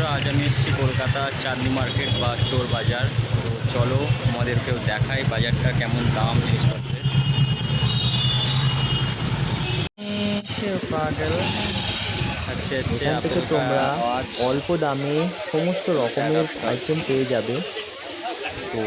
বন্ধুরা আজ আমি এসেছি কলকাতা চাঁদনি মার্কেট বা চোর বাজার। তো চলো আমাদেরকেও দেখাই বাজারটা কেমন দাম জিনিসপত্রের আচ্ছা আচ্ছা এখান থেকে তোমরা অল্প দামে সমস্ত রকমের আইটেম পেয়ে যাবে। তো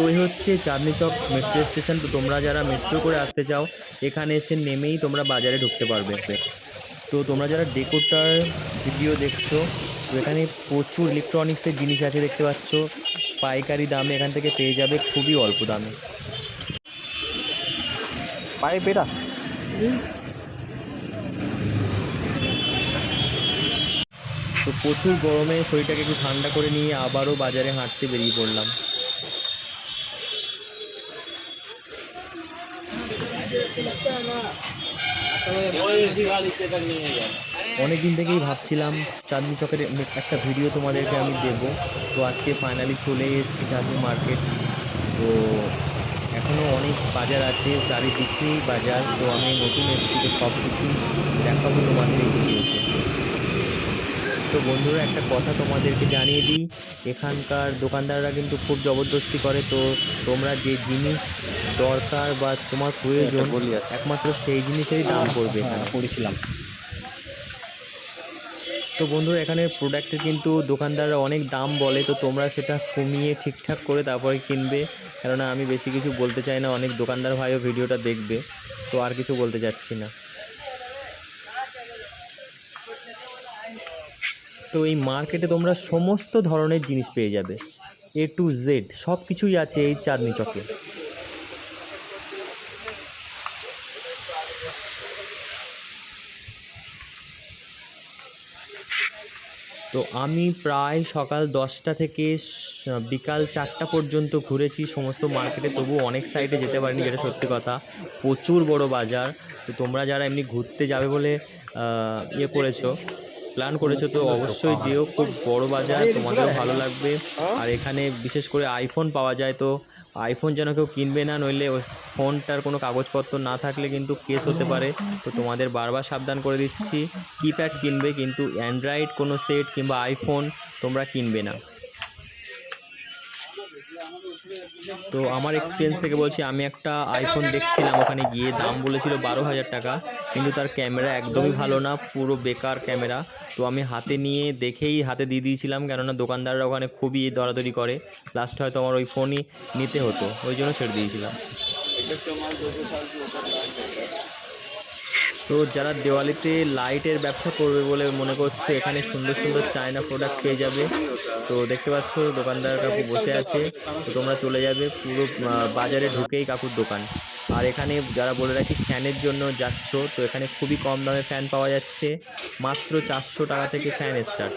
তো এই হচ্ছে চাঁদনি চক মেট্রো স্টেশন তো তোমরা যারা মেট্রো করে আসতে চাও, এখানে এসে নেমেই তোমরা বাজারে ঢুকতে পারবে। তো তোমরা যারা ডেকোটার ভিডিও দেখছ, তো এখানে প্রচুর ইলেকট্রনিক্সের জিনিস আছে দেখতে পাচ্ছ। পাইকারি দামে এখান থেকে পেয়ে যাবে খুবই অল্প দামে। পাইপ এটা তো প্রচুর গরমে শরীরটাকে একটু ঠান্ডা করে নিয়ে আবারও বাজারে হাঁটতে বেরিয়ে পড়লাম। অনেক দিন থেকেই ভাবছিলাম, চাঁদনি চকের একটা ভিডিও তোমাদেরকে আমি দেবো। তো আজকে ফাইনালি চলে এসেছি চাঁদনি মার্কেট তো এখনও অনেক বাজার আছে চারিদিকেই বাজার। তো আমি নতুন এসেছি, তো সব কিছুই দেখাবো তোমাদের এই ভিডিওতে তো বন্ধুরা, একটা কথা তোমাদেরকে জানিয়ে দিই এখানকার দোকানদাররা কিন্তু খুব জবরদস্তি করে তো তোমরা যে জিনিস দরকার বা তোমার প্রয়োজন একমাত্র সেই জিনিসেরই দাম পড়বে এখানে। পড়েছিলাম। তো বন্ধুরা এখানে প্রোডাক্টের কিন্তু দোকানদাররা অনেক দাম বলে তো তোমরা সেটা কমিয়ে ঠিকঠাক করে তারপরে কিনবে। কেননা আমি বেশি কিছু বলতে চাই না অনেক দোকানদার ভাইও ভিডিওটা দেখবে তো আর কিছু বলতে চাচ্ছি না। তো এই মার্কেটে তোমরা সমস্ত ধরনের জিনিস পেয়ে যাবে। এ টু জেড সব কিছুই আছে এই চাঁদনি চকে। তো আমি প্রায় সকাল দশটা থেকে বিকাল চারটা পর্যন্ত ঘুরেছি সমস্ত মার্কেটে তবু অনেক সাইডে যেতে পারিনি, যেটা সত্যি কথা। প্রচুর বড় বাজার। তো তোমরা যারা এমনি ঘুরতে যাবে বলে ইয়ে করেছ প্ল্যান করেছ তো অবশ্যই যেও, খুব বড় বাজার তোমাদের ভালো লাগবে। আর এখানে বিশেষ করে আইফোন পাওয়া যায় তো আইফোন যেন কেউ কিনবে না, নইলে ফোনটার কোনো কাগজপত্র না থাকলে কিন্তু কেস হতে পারে। তো তোমাদের বারবার সাবধান করে দিচ্ছি কিপ্যাড কিনবে কিন্তু অ্যান্ড্রয়েড কোনো সেট কিংবা আইফোন তোমরা কিনবে না। তো আমার এক্সপিরিয়েন্স থেকে বলছি, আমি একটা আইফোন দেখছিলাম, ওখানে গিয়ে দাম বলেছিল বারো হাজার টাকা, কিন্তু তার ক্যামেরা একদমই ভালো না, পুরো বেকার ক্যামেরা তো আমি হাতে নিয়ে দেখেই হাতে দিয়ে দিয়েছিলাম, কেননা দোকানদাররা ওখানে খুবই দরাদরি করে। লাস্ট হয়তো আমার ওই ফোনই নিতে হতো, ওই জন্য ছেড়ে দিয়েছিলাম। তো যারা দেওয়ালিতে লাইটের ব্যবসা করবে বলে মনে করছে, এখানে সুন্দর সুন্দর চায়না প্রোডাক্ট পেয়ে যাবে। তো দেখতে পাচ্ছ, দোকানদার কাকু বসে আছে। তো তোমরা চলে যাবে, পুরো বাজারে ঢুকেই কাকুর দোকান। আর এখানে যারা বলে রাখি ফ্যানের জন্য যাচ্ছ, তো এখানে খুবই কম দামে ফ্যান পাওয়া যাচ্ছে। মাত্র চারশো টাকা থেকে ফ্যান স্টার্ট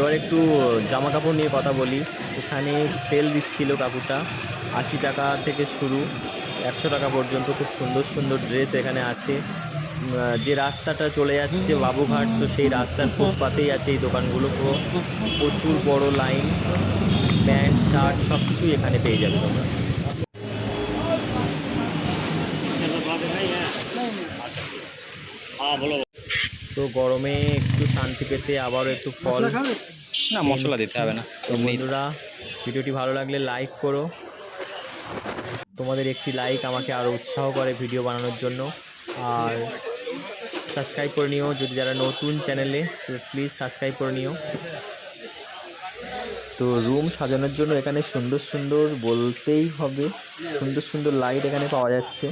এবার একটু জামা কাপড় নিয়ে কথা বলি। এখানে সেল দিচ্ছিল কাকুটা। আশি টাকা থেকে শুরু, একশো টাকা পর্যন্ত। খুব সুন্দর সুন্দর ড্রেস এখানে আছে। যে রাস্তাটা চলে যাচ্ছে বাবুঘাট, তো সেই রাস্তার ফুটপাতেই আছে এই দোকানগুলো। পুরো প্রচুর বড় লাইন প্যান্ট শার্ট সব কিছুই এখানে পেয়ে যাবে তোমরা। তো গরমে একটু শান্তি পেতে আবারও একটু ফল না মশলা দিতে হবে না তো বন্ধুরা ভিডিওটি ভালো লাগলে লাইক করো। তোমাদের একটি লাইক আমাকে আরও উৎসাহ করে ভিডিও বানানোর জন্য। আর সাবস্ক্রাইব করে নিও যদি যারা নতুন চ্যানেলে তো প্লিজ সাবস্ক্রাইব করে নিও। তো রুম সাজানোর জন্য এখানে সুন্দর সুন্দর বলতেই হবে সুন্দর সুন্দর লাইট এখানে পাওয়া যাচ্ছে।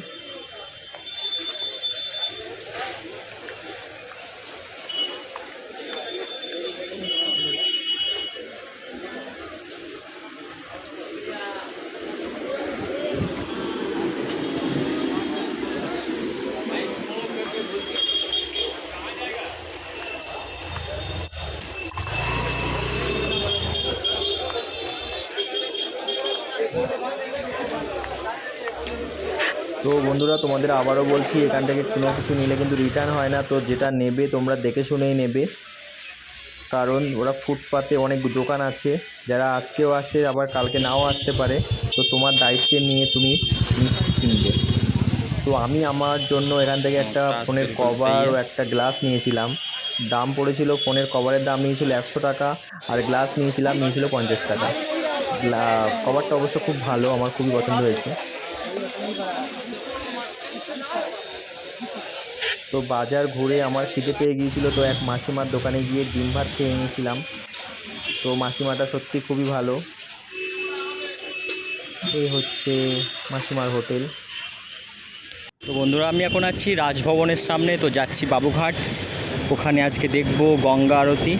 তো বন্ধুরা তোমাদের আবারও বলছি এখান থেকে কোনো কিছু নিলে কিন্তু রিটার্ন হয় না। তো যেটা নেবে তোমরা দেখে শুনেই নেবে। কারণ ওরা ফুটপাতে অনেক দোকান আছে। যারা আজকেও আসে আবার কালকে নাও আসতে পারে। তো তোমার দায়িত্বে নিয়ে তুমি জিনিসটি কিনবে। তো আমি আমার জন্য এখান থেকে একটা ফোনের কভার ও একটা গ্লাস নিয়েছিলাম। দাম পড়েছিল ফোনের কভারের দাম নিয়েছিল একশো টাকা। আর গ্লাস নিয়েছিলাম নিয়েছিল পঞ্চাশ টাকা। গ্লা- কভারটা অবশ্য খুব ভালো আমার খুবই পছন্দ হয়েছে। তো বাজার ঘুরে আমার খিদে পেয়ে গিয়েছিল, তো এক মাসিমার দোকানে গিয়ে ডিম ভাত খেয়ে নিয়েছিলাম তো মাসিমাটা সত্যি খুবই ভালো। এই হচ্ছে মাসিমার হোটেল। তো বন্ধুরা, আমি এখন আছি রাজভবনের সামনে, তো যাচ্ছি বাবুঘাট। ওখানে আজকে দেখব গঙ্গা আরতি।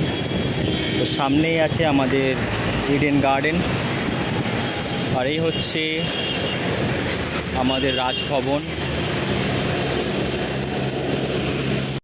তো সামনেই আছে আমাদের ইডেন গার্ডেন আর এই হচ্ছে আমাদের রাজভবন।